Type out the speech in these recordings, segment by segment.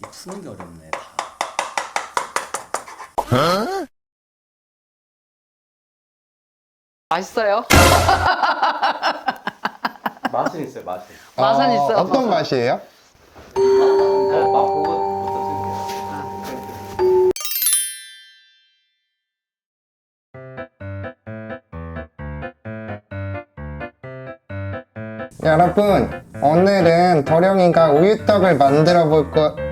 이 푸는 게 어렵네 다. 맛있어요? 맛은 있어요 맛은. 맛은 어, 있어. 어떤 맛이에요? 맛보고 여러분, 오늘은 도령이가 우유떡을 만들어 볼 거.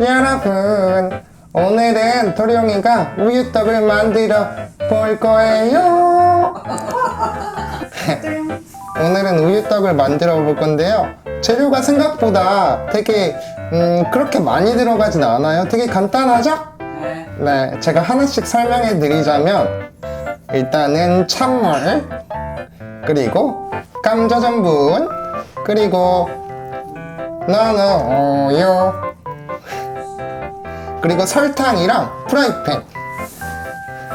여러분, 오늘은 도령이가 우유떡을 만들어 볼 거예요. 오늘은 우유떡을 만들어 볼 건데요. 재료가 생각보다 되게 음, 그렇게 많이 들어가진 않아요. 되게 간단하죠? 네. 네, 제가 하나씩 설명해 드리자면 일단은 찬물 그리고 감자 전분 그리고 나는 우유 그리고 설탕이랑 프라이팬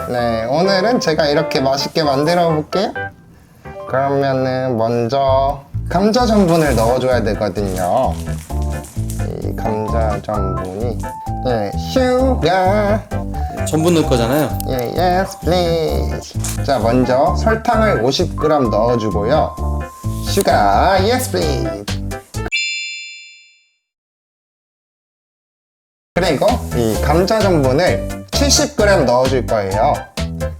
네, 오늘은 제가 이렇게 맛있게 만들어 볼게요. 그러면은 먼저 감자 전분을 넣어줘야 되거든요. 이 감자 전분이 예, 슈가 전분 넣을 거잖아요. 예, yes, please. 자, 먼저 설탕을 50g 넣어주고요. 슈가, yes, please. 그리고 이 감자 전분을 70g 넣어줄 거예요.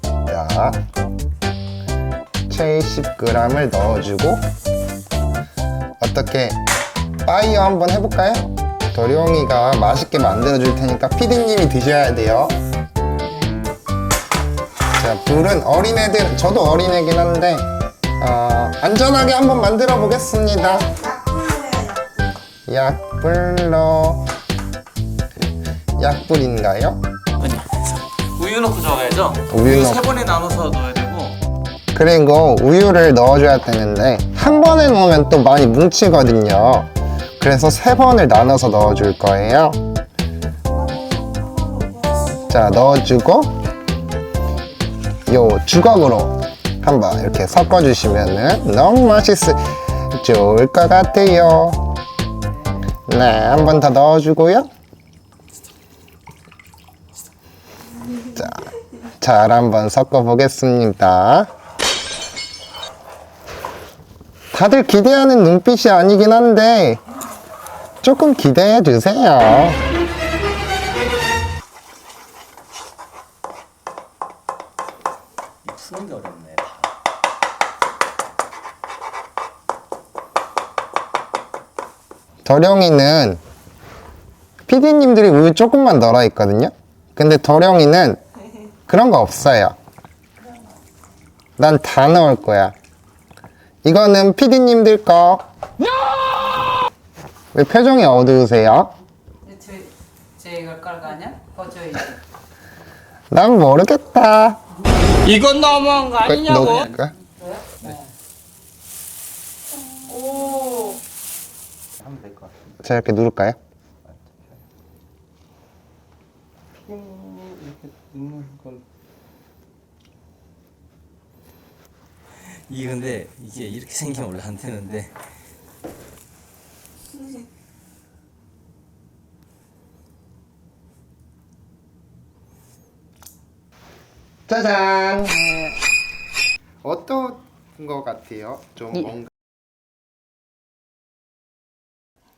자, 70g을 넣어주고 어떻게 파이어 한번 해볼까요? 도룡이가 맛있게 만들어줄 테니까 피디님이 드셔야 돼요. 자, 불은 어린애들, 저도 어린애긴 한데, 어, 안전하게 한번 만들어 보겠습니다. 약불로. 약불인가요? 아니 우유 넣고 저어야죠. 우유 넣- 세 번에 나눠서 넣어야 되고. 그리고 우유를 넣어줘야 되는데, 한 번에 넣으면 또 많이 뭉치거든요. 그래서 세 번을 나눠서 넣어줄 거예요. 자, 넣어주고, 요 주걱으로 한번 이렇게 섞어주시면은 너무 맛있을, 좋을 것 같아요. 네, 한 번 더 넣어주고요. 잘 한번 섞어 보겠습니다. 다들 기대하는 눈빛이 아니긴 한데, 조금 기대해 주세요. 이 푸는 게 어렵네 다. 더령이는 피디님들이 우유 조금만 넣어라 했거든요. 근데 더령이는 그런 거 없어요. 난 다 넣을 거야. 이거는 피디님들 거. 왜 표정이 어두우세요? 제, 제 이걸 깔거 아니야? 버줘야지. 난 모르겠다. 이건 너무한 거 아니냐고. 넣을까? 오. 하면 될것 같아요. 제가 이렇게 누를까요? 이렇게 넣는 걸. 이게 근데 이게 이렇게 생기면 원래 안 되는데. 짜잔. 어떤 거 같아요? 좀 이- 뭔가.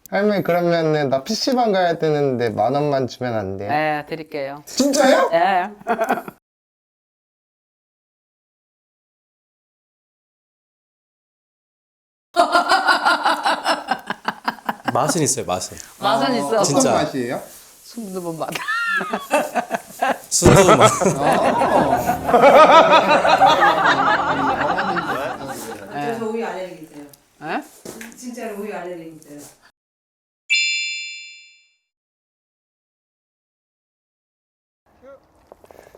할머니 그러면은 나 PC방 가야 되는데 만 원만 주면 안 돼요? 네, 드릴게요. 진짜요? 네. 맛은 있어요 맛은. 맛은 있어. 어떤 진짜. 맛이에요? 못 받아. 순수 맛. 저 우유 알레르기 있어요. 에? 진짜로 우유 알레르기 있어요.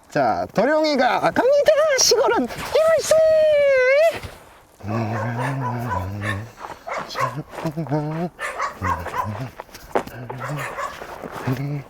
자, 도룡이가 갑니다. 시골은 열쇠. 그래.